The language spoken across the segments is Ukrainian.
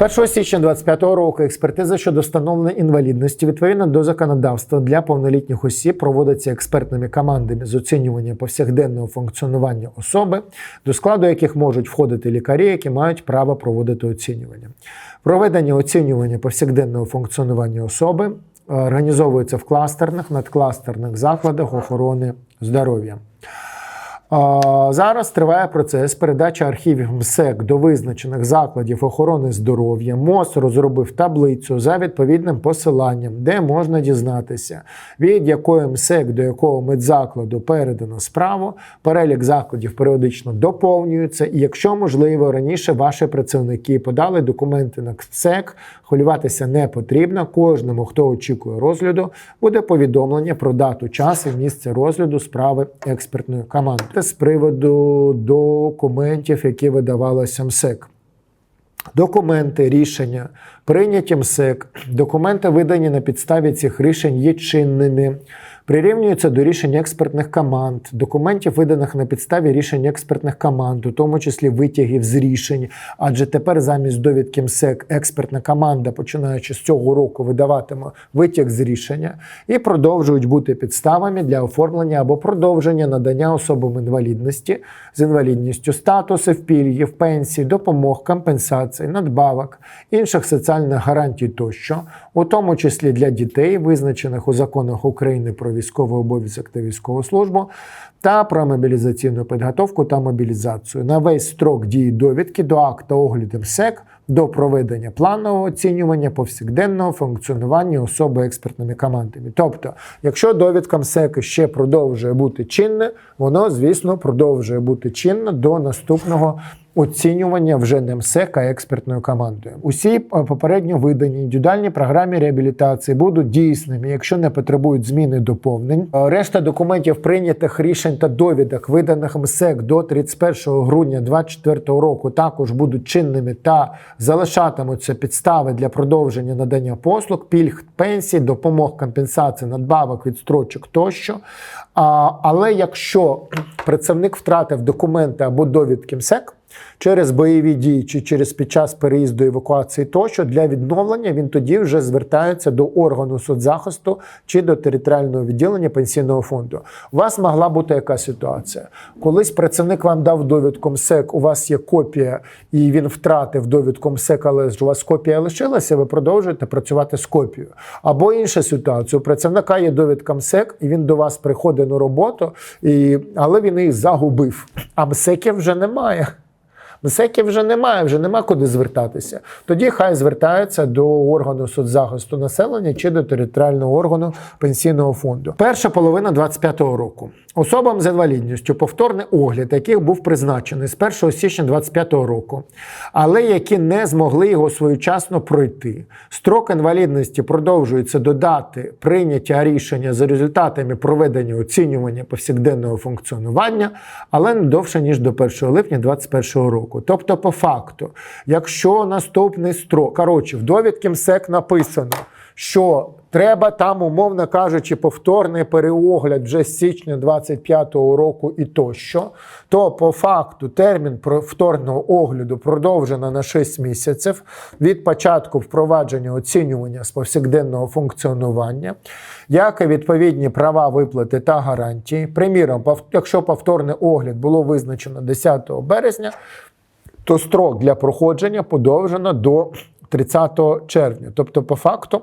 1 січня 2025 року експертиза щодо встановлення інвалідності відповідно до законодавства для повнолітніх осіб проводиться експертними командами з оцінювання повсякденного функціонування особи, до складу яких можуть входити лікарі, які мають право проводити оцінювання. Проведення оцінювання повсякденного функціонування особи е, організовується в кластерних, надкластерних закладах охорони здоров'я. Зараз триває процес передачі архівів МСЕК до визначених закладів охорони здоров'я. МОЗ розробив таблицю за відповідним посиланням, де можна дізнатися, від якої МСЕК до якого медзакладу передано справу. Перелік закладів періодично доповнюється, і якщо можливо, раніше ваші працівники подали документи на КСЕК, хвилюватися не потрібно. Кожному, хто очікує розгляду, буде повідомлення про дату, час і місце розгляду справи експертної команди з приводу документів, які видавалося МСЕК. Документи, рішення, прийняті МСЕК, документи, видані на підставі цих рішень, є чинними, прирівнюються до рішень експертних команд, документів, виданих на підставі рішень експертних команд, у тому числі витягів з рішень. Адже тепер замість довідки МСЕК експертна команда, починаючи з цього року, видаватиме витяг з рішення і продовжують бути підставами для оформлення або продовження надання особам інвалідності з інвалідністю статусів, пільгів, пенсій, допомог, компенсацій, надбавок, інших соціальних гарантій тощо, у тому числі для дітей, визначених у законах України про військовий обов'язок та військову службу, та про мобілізаційну підготовку та мобілізацію на весь строк дії довідки до акта огляду МСЕК до проведення планового оцінювання повсякденного функціонування особи експертними командами. Тобто, якщо довідка МСЕК ще продовжує бути чинне, воно, звісно, продовжує бути чинне до наступного оцінювання вже не МСЕК, а експертною командою. Усі е, попередньо видані індивідуальні програмі реабілітації будуть дійсними, якщо не потребують зміни доповнень. Е, Решта документів прийнятих рішень та довідок, виданих МСЕК до 31 грудня 2024 року, також будуть чинними та залишатимуться підстави для продовження надання послуг, пільг, пенсій, допомог, компенсацій, надбавок, відстрочок тощо. А, але якщо представник втратив документи або довідки МСЕК, через бойові дії чи через під час переїзду евакуації тощо для відновлення він тоді вже звертається до органу соцзахисту чи до територіального відділення пенсійного фонду. У вас могла бути яка ситуація? Колись працівник вам дав довідку МСЕК, у вас є копія, і він втратив довідку МСЕК, але ж у вас копія лишилася, ви продовжуєте працювати з копією. Або інша ситуація: у працівника є довідка МСЕК, і він до вас приходить на роботу, і... але він її загубив. А МСЕКів вже немає. МСЕКів вже немає, вже нема куди звертатися. Тоді хай звертаються до органу соцзахисту населення чи до територіального органу пенсійного фонду. Перша половина 25-го року. Особам з інвалідністю повторний огляд, яких був призначений з 1 січня 25-го року, але які не змогли його своєчасно пройти. Строк інвалідності продовжується до дати прийняття рішення за результатами проведення оцінювання повсякденного функціонування, але не довше ніж до 1 липня 2021 року. Тобто, по факту, якщо наступний строк, коротше, в довідки МСЕК написано, що треба там, умовно кажучи, повторний переогляд вже з січня 25-го року і тощо, то по факту термін повторного огляду продовжено на 6 місяців від початку впровадження оцінювання з повсякденного функціонування, як і відповідні права виплати та гарантії. Приміром, якщо повторний огляд було визначено 10 березня, то строк для проходження подовжено до 30 червня. Тобто, по факту,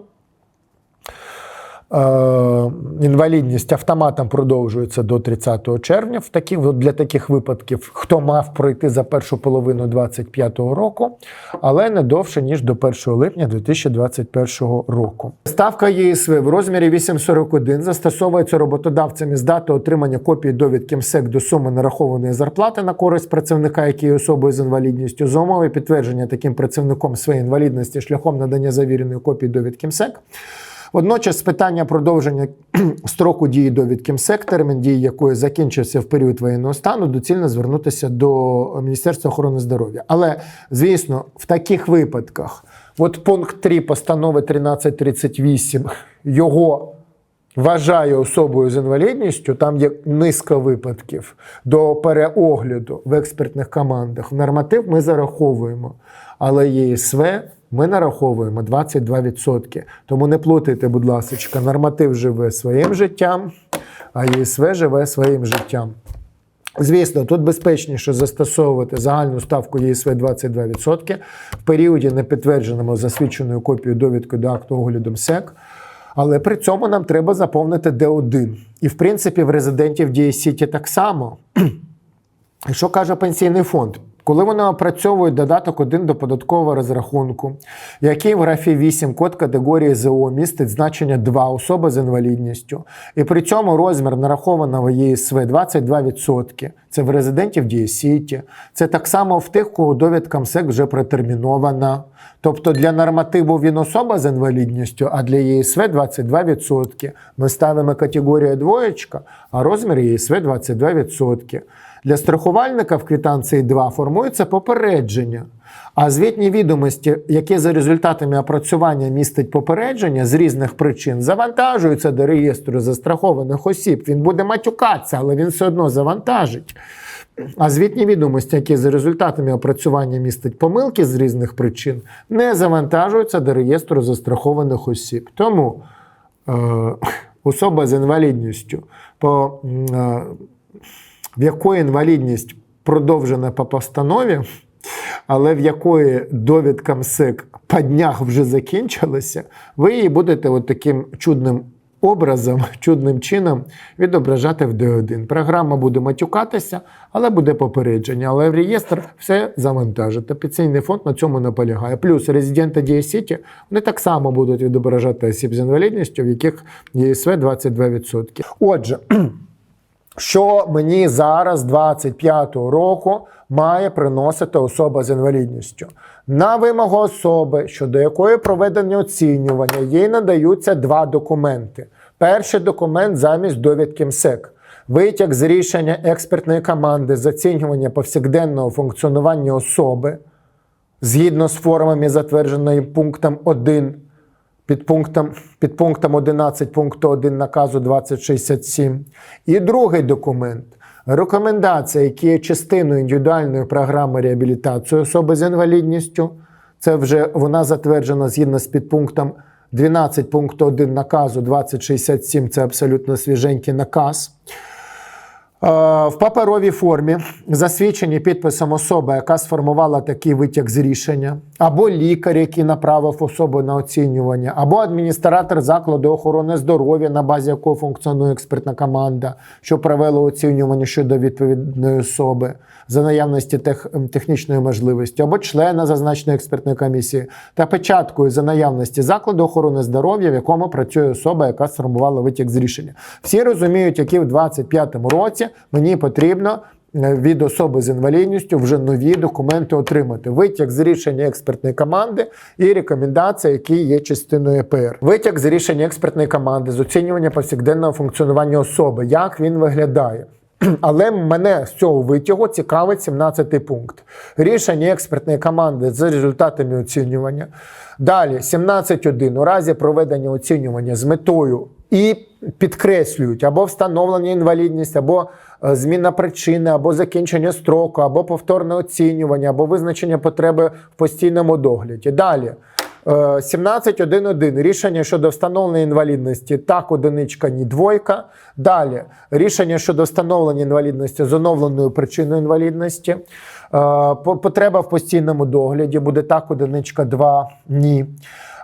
інвалідність автоматом продовжується до 30 червня. В таких, для таких випадків, хто мав пройти за першу половину 2025 року, але не довше, ніж до 1 липня 2021 року. Ставка ЄСВ в розмірі 8,41 застосовується роботодавцями з дати отримання копії довідки МСЕК до суми нарахованої зарплати на користь працівника, який є особою з інвалідністю, за умови підтвердження таким працівником своєї інвалідності шляхом надання завіреної копії довідки МСЕК. Водночас питання продовження строку дії довідки МСЕК, термін дії якої закінчився в період воєнного стану, доцільно звернутися до Міністерства охорони здоров'я. Але, звісно, в таких випадках, от пункт 3 постанови 1338, його вважає особою з інвалідністю, там є низка випадків до переогляду в експертних командах. В норматив ми зараховуємо, але ЄСВ ми нараховуємо 22%. Тому не плутайте, будь ласка, норматив живе своїм життям, а ЄСВ живе своїм життям. Звісно, тут безпечніше застосовувати загальну ставку ЄСВ 22% в періоді непідтвердженому засвідченою копією довідки до акту огляду МСЕК. Але при цьому нам треба заповнити Д1. І в принципі в резидентів Дії Сіті так само. Що каже пенсійний фонд? Коли вони опрацьовують додаток 1 до податкового розрахунку, який в графі 8 код категорії ЗО містить значення 2 особи з інвалідністю, і при цьому розмір нарахованого ЄСВ 22%. Це в резидентів Дієсіті. Це так само в тих, кого довідка МСЕК вже протермінована. Тобто для нормативу він особа з інвалідністю, а для ЄСВ 22%. Ми ставимо категорію двоєчка, а розмір ЄСВ 22%. Для страхувальника в квитанції 2 формується попередження. А звітні відомості, які за результатами опрацювання містить попередження з різних причин, завантажуються до реєстру застрахованих осіб. Він буде матюкатися, але він все одно завантажить. А звітні відомості, які за результатами опрацювання містять помилки з різних причин, не завантажуються до реєстру застрахованих осіб. Тому е, особа з інвалідністю, по, е, в якої інвалідність продовжена по постанові, але в якої довідка МСЕК по днях вже закінчилася, ви її будете от таким чудним образом, чудним чином відображати в D1. Програма буде матюкатися, але буде попередження. Але в реєстр все завантажити. Пенсійний фонд на цьому наполягає. Плюс резиденти Дія Сіті вони так само будуть відображати осіб з інвалідністю, в яких ЄСВ 22%. Отже. Що мені зараз, 25-го року, має приносити особа з інвалідністю? На вимогу особи, щодо якої проведення оцінювання, їй надаються два документи. Перший документ замість довідки МСЕК. Витяг з рішення експертної команди з оцінювання повсякденного функціонування особи згідно з формами, затвердженою пунктом 1 під пунктом, під пунктом 11 пункту 1 наказу 2067. І другий документ рекомендація, які є частиною індивідуальної програми реабілітації особи з інвалідністю. Це вже вона затверджена згідно з підпунктом 12 пункту 1 наказу 2067. Це абсолютно свіженький наказ. Е, В паперовій формі засвідчені підписом особи, яка сформувала такий витяг з рішення, або лікар, який направив особу на оцінювання, або адміністратор закладу охорони здоров'я, на базі якого функціонує експертна команда, що провела оцінювання щодо відповідної особи за наявності тех, технічної можливості, або члена зазначеної експертної комісії, та печаткою за наявності закладу охорони здоров'я, в якому працює особа, яка сформувала витяг з рішення. Всі розуміють, які в 2025 році мені потрібно е, від особи з інвалідністю вже нові документи отримати. Витяг з рішення експертної команди і рекомендації, які є частиною ЕПР. Витяг з рішення експертної команди з оцінювання повсякденного функціонування особи, як він виглядає. Але мене з цього витягу цікавить 17 пункт. Рішення експертної команди за результатами оцінювання. Далі 17.1. У разі проведення оцінювання з метою і підкреслюють або встановлення інвалідність, або е, зміна причини, або закінчення строку, або повторне оцінювання, або визначення потреби в постійному догляді. Далі. Е, 17.1.1. Рішення щодо встановлення інвалідності так, одиничка, ні двойка. Далі рішення щодо встановлення інвалідності з оновленою причиною інвалідності. Е, Потреба в постійному догляді буде так, одиничка, два, ні.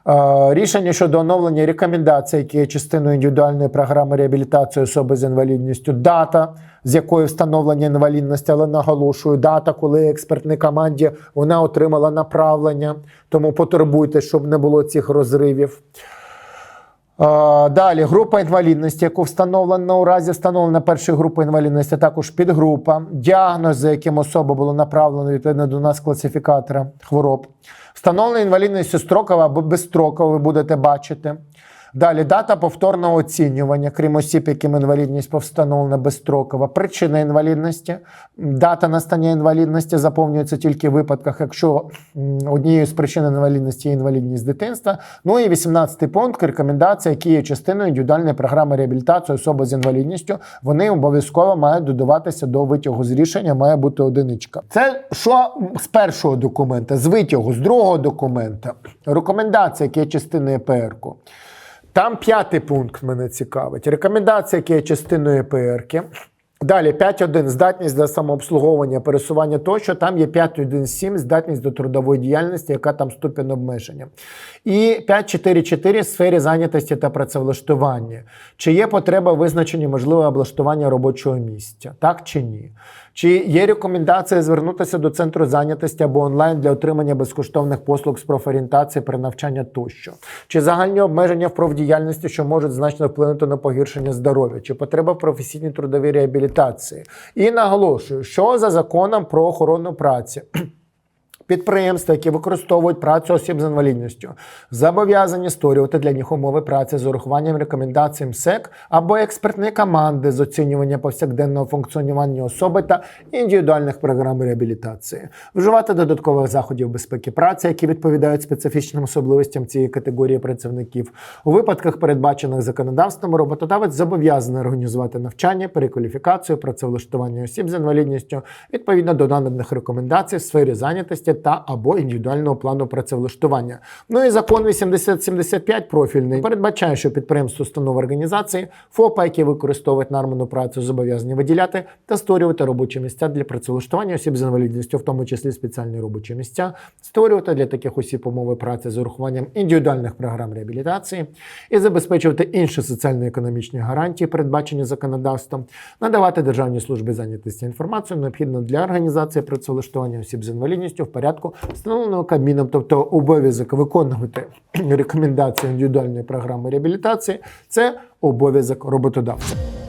Е, Рішення щодо оновлення рекомендацій, які є частиною індивідуальної програми реабілітації особи з інвалідністю, дата, з якої встановлення інвалідності, але наголошую, дата, коли експертній команді вона отримала направлення, тому потурбуйте, щоб не було цих розривів. Далі група інвалідності, яку встановлено у разі встановлення першої групи інвалідності, а також підгрупа, діагноз, за яким особа було направлено відповідно до нас класифікатора хвороб. Встановлення інвалідності строкова або безстроково, ви будете бачити. Далі дата повторного оцінювання, крім осіб, яким інвалідність встановлена безстрокова, причина інвалідності. Дата настання інвалідності заповнюється тільки в випадках, якщо однією з причин інвалідності є інвалідність дитинства. Ну і 18-й пункт рекомендація, які є частиною індивідуальної програми реабілітації особи з інвалідністю. Вони обов'язково мають додаватися до витягу з рішення, має бути одиничка. Це що з першого документа, з витягу, з другого документа. Рекомендація, які є частиною ПРК. Там п'ятий пункт мене цікавить. Рекомендація, які є частиною ЕПРки. Далі 5.1 здатність до самообслуговування, пересування тощо. Там є 5.1.7 здатність до трудової діяльності, яка там ступінь обмеження. І 5.4.4 в сфері зайнятості та працевлаштування. Чи є потреба визначення можливого облаштування робочого місця? Так чи ні? Чи є рекомендація звернутися до центру зайнятості або онлайн для отримання безкоштовних послуг з профорієнтації при навчання тощо? Чи загальні обмеження в профдіяльності, що можуть значно вплинути на погіршення здоров'я? Чи потреба в професійній трудовій реабілітації? І наголошую, що за законом про охорону праці. Підприємства, які використовують працю осіб з інвалідністю, зобов'язані створювати для них умови праці з урахуванням рекомендацій МСЕК або експертної команди з оцінювання повсякденного функціонування особи та індивідуальних програм реабілітації, вживати додаткових заходів безпеки праці, які відповідають специфічним особливостям цієї категорії працівників. У випадках, передбачених законодавством, роботодавець зобов'язаний організувати навчання, перекваліфікацію, працевлаштування осіб з інвалідністю відповідно до наданих рекомендацій в сфері зайнятості та або індивідуального плану працевлаштування. Ну і закон 8075 профільний передбачає, що підприємство установи організації ФОПа, які використовують норману працю, зобов'язані виділяти та створювати робочі місця для працевлаштування осіб з інвалідністю, в тому числі спеціальні робочі місця, створювати для таких осіб умови праці з урахуванням індивідуальних програм реабілітації і забезпечувати інші соціально-економічні гарантії, передбачені законодавством, надавати Державній службі зайнятості інформацію, необхідну для організації працевлаштування осіб з інвалідністю в порядку, встановленого Кабміном, тобто обов'язок виконувати рекомендації індивідуальної програми реабілітації, це обов'язок роботодавця.